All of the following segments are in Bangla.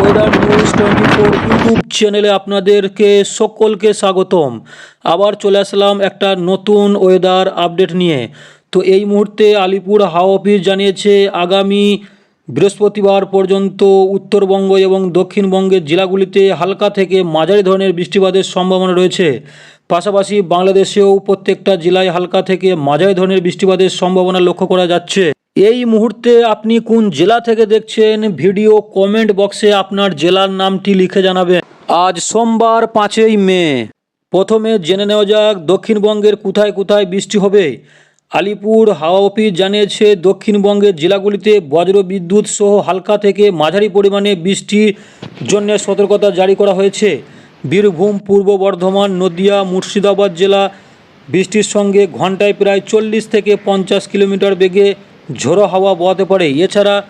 Weather news twenty four YouTube চ্যানেলে আপনাদেরকে সকলকে স্বাগতম। আবার চলে আসলাম একটা নতুন ওয়েদার আপডেট নিয়ে। তো এই মুহূর্তে আলিপুর হাওয়া অফিস জানিয়েছে, আগামী বৃহস্পতিবার পর্যন্ত উত্তরবঙ্গ এবং দক্ষিণবঙ্গের জেলাগুলিতে হালকা থেকে মাঝারি ধরনের বৃষ্টিপাতের সম্ভাবনা রয়েছে। পাশাপাশি বাংলাদেশেও প্রত্যেকটা জেলায় হালকা থেকে মাঝারি ধরনের বৃষ্টিপাতের সম্ভাবনা লক্ষ্য করা যাচ্ছে। এই মুহূর্তে আপনি কোন জেলা থেকে দেখছেন? ভিডিও কমেন্ট বক্সে আপনার জেলার নামটি লিখে জানাবেন। আজ সোমবার পাঁচই মে। প্রথমে জেনে নেওয়া যাক, দক্ষিণবঙ্গের কোথায় কোথায় বৃষ্টি হবে। আলিপুর হাওয়া অফিস জানিয়েছে, দক্ষিণবঙ্গের জেলাগুলিতে বজ্র বিদ্যুৎ সহ হালকা থেকে মাঝারি পরিমাণে বৃষ্টির জন্য সতর্কতা জারি করা হয়েছে। বীরভূম, পূর্ব বর্ধমান, নদিয়া, মুর্শিদাবাদ জেলা বৃষ্টির সঙ্গে ঘন্টায় প্রায় চল্লিশ থেকে পঞ্চাশ কিলোমিটার বেগে ঝোড়ো হাওয়া বওয়াতে পারে। এছাড়া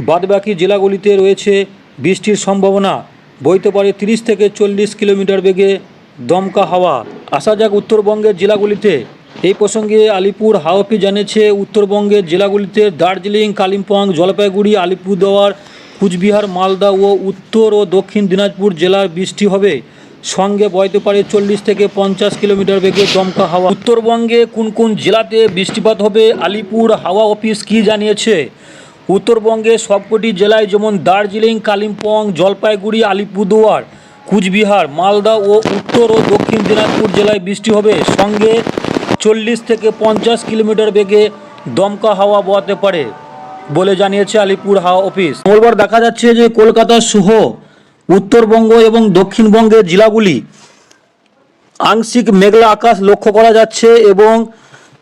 বাদবাকি জেলাগুলিতে রয়েছে বৃষ্টির সম্ভাবনা। বইতে পারে তিরিশ থেকে চল্লিশ কিলোমিটার বেগে দমকা হাওয়া। আসা যাক উত্তরবঙ্গের জেলাগুলিতে। এই প্রসঙ্গে আলিপুর হাওয়াফি জানিয়েছে, উত্তরবঙ্গের জেলাগুলিতে দার্জিলিং, কালিম্পং, জলপাইগুড়ি, আলিপুরদুয়ার, কুচবিহার, মালদা ও উত্তর ও দক্ষিণ দিনাজপুর জেলার বৃষ্টি হবে। সঙ্গে বইতে পারে চল্লিশ থেকে পঞ্চাশ কিলোমিটার বেগে দমকা হাওয়া। উত্তরবঙ্গে কোন কোন জেলাতে বৃষ্টিপাত হবে? আলিপুর হাওয়া অফিস কি জানিয়েছে? উত্তরবঙ্গে সবকটি জেলায় যেমন দার্জিলিং, কালিম্পং, জলপাইগুড়ি, আলিপুরদুয়ার, কুচবিহার, মালদা ও উত্তর ও দক্ষিণ দিনাজপুর জেলায় বৃষ্টি হবে। সঙ্গে চল্লিশ থেকে পঞ্চাশ কিলোমিটার বেগে দমকা হাওয়া বওয়াতে পারে বলে জানিয়েছে আলিপুর হাওয়া অফিস। মঙ্গলবার দেখা যাচ্ছে যে কলকাতা সহ উত্তরবঙ্গ এবং দক্ষিণবঙ্গের জেলাগুলি আংশিক মেঘলা আকাশ লক্ষ্য করা যাচ্ছে এবং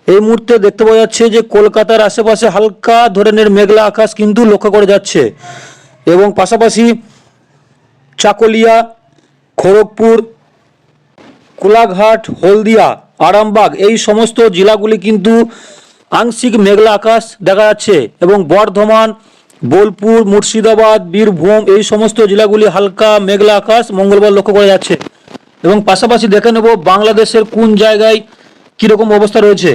এই মুহূর্তে দেখতে পাওয়া যাচ্ছে যে কলকাতার আশেপাশে হালকা ধরনের মেঘলা আকাশ কিন্তু লক্ষ্য করা যাচ্ছে এবং পাশাপাশি চাকলিয়া, খড়গপুর, কোলাঘাট, হলদিয়া, আরামবাগ এই সমস্ত জেলাগুলি কিন্তু আংশিক মেঘলা আকাশ দেখা যাচ্ছে এবং বর্ধমান বোলপুর, মুর্শিদাবাদ, বীরভূম এই সমস্ত জেলাগুলি হালকা মেঘলা আকাশ মঙ্গলবার লক্ষ্য করা যাচ্ছে। এবং পাশাপাশি দেখে নেব বাংলাদেশের কোন জায়গায় কীরকম অবস্থা রয়েছে।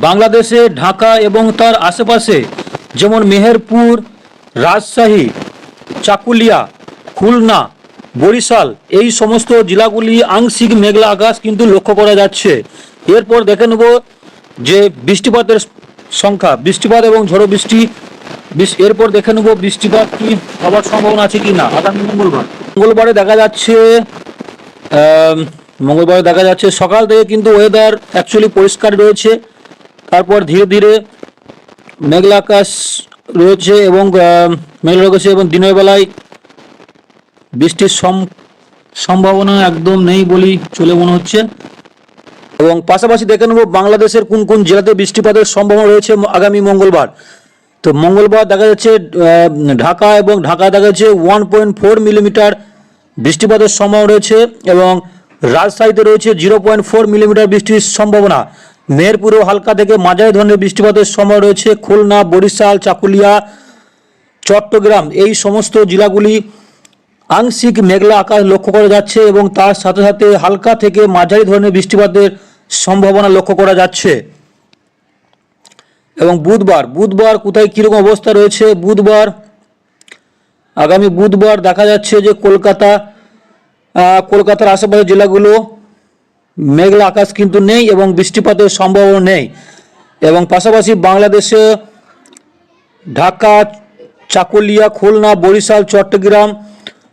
বাংলাদেশে, ঢাকা এবং তার আশেপাশে যেমন মেহেরপুর, রাজশাহী, চাকুলিয়া, খুলনা, বরিশাল এই সমস্ত জেলাগুলি আংশিক মেঘলা আকাশ কিন্তু লক্ষ্য করা যাচ্ছে। এরপর দেখে নেব যে বৃষ্টিপাতের সংখ্যা, বৃষ্টিপাত এবং ঝড়ো বৃষ্টি এরপর দেখে নেব বৃষ্টিপাত কি হওয়ার সম্ভাবনা আছে কি না। আগামী মঙ্গলবার। মঙ্গলবারে দেখা যাচ্ছে মঙ্গলবারে দেখা যাচ্ছে সকাল থেকে কিন্তু ওয়েদার অ্যাকচুয়ালি পরিষ্কার রয়েছে। তারপর ধীরে ধীরে মেঘলা আকাশ রয়েছে এবং মেঘলা রয়েছে এবং দিনের বেলায় বৃষ্টির সম- সম্ভাবনা একদম নেই বলেই চলে মনে হচ্ছে। এবং পাশাপাশি দেখে নেব বাংলাদেশের কোন কোন জেলাতে বৃষ্টিপাতের সম্ভাবনা রয়েছে আগামী মঙ্গলবার। তো মঙ্গলবার দেখা যাচ্ছে ঢাকা এবং ঢাকা দেখা যাচ্ছে ওয়ান পয়েন্ট ফোর মিলিমিটার বৃষ্টিপাতের সম্ভাবনা রয়েছে এবং রাজশাহীতে রয়েছে জিরো পয়েন্ট ফোর মিলিমিটার বৃষ্টির সম্ভাবনা। মেহেরপুরেও হালকা থেকে মাঝারি ধরনের বৃষ্টিপাতের সম্ভাবনা রয়েছে। খুলনা, বরিশাল, চাকুলিয়া, চট্টগ্রাম এই সমস্ত জেলাগুলি আংশিক মেঘলা আকাশ লক্ষ্য করা যাচ্ছে এবং তার সাথে সাথে হালকা থেকে মাঝারি ধরনের বৃষ্টিপাতের সম্ভাবনা লক্ষ্য করা যাচ্ছে। এবং বুধবার বুধবার কোথায় কীরকম অবস্থা রয়েছে? বুধবার, আগামী বুধবার দেখা যাচ্ছে যে কলকাতা কলকাতার আশেপাশের জেলাগুলো মেঘলা আকাশ কিন্তু নেই এবং বৃষ্টিপাতের সম্ভাবনা নেই। এবং পাশাপাশি বাংলাদেশে ঢাকা, চাকুলিয়া, খুলনা, বরিশাল, চট্টগ্রাম,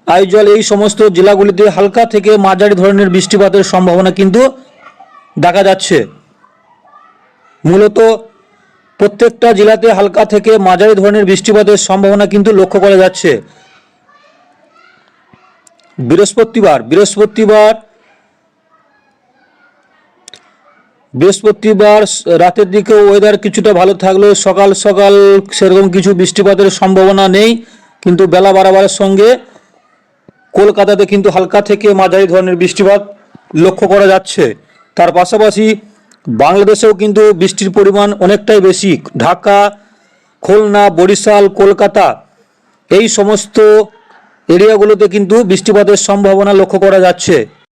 আইজল এই সমস্ত জেলাগুলিতে হালকা থেকে মাঝারি ধরনের বৃষ্টিপাতের সম্ভাবনা কিন্তু দেখা যাচ্ছে। মূলত প্রত্যেকটা জেলাতে হালকা থেকে মাঝারি ধরনের বৃষ্টিপাতের সম্ভাবনা কিন্তু লক্ষ্য করা যাচ্ছে। বৃহস্পতিবার বৃহস্পতিবার বৃহস্পতিবার রাতের দিকে ওয়েদার কিছুটা ভালো থাকলেও সকাল সকাল সেরকম কিছু বৃষ্টিপাতের সম্ভাবনা নেই, কিন্তু বেলা বাড়াবাড়ের সঙ্গে কলকাতাতে কিন্তু হালকা থেকে মাঝারি ধরনের বৃষ্টিপাত লক্ষ্য করা যাচ্ছে। তার পাশাপাশি বাংলাদেশেও কিন্তু বৃষ্টির পরিমাণ অনেকটাই বেশি। ঢাকা, খুলনা, বরিশাল, কলকাতা এই সমস্ত এরিয়াগুলোতে কিন্তু বৃষ্টিপাতের সম্ভাবনা লক্ষ্য করা যাচ্ছে।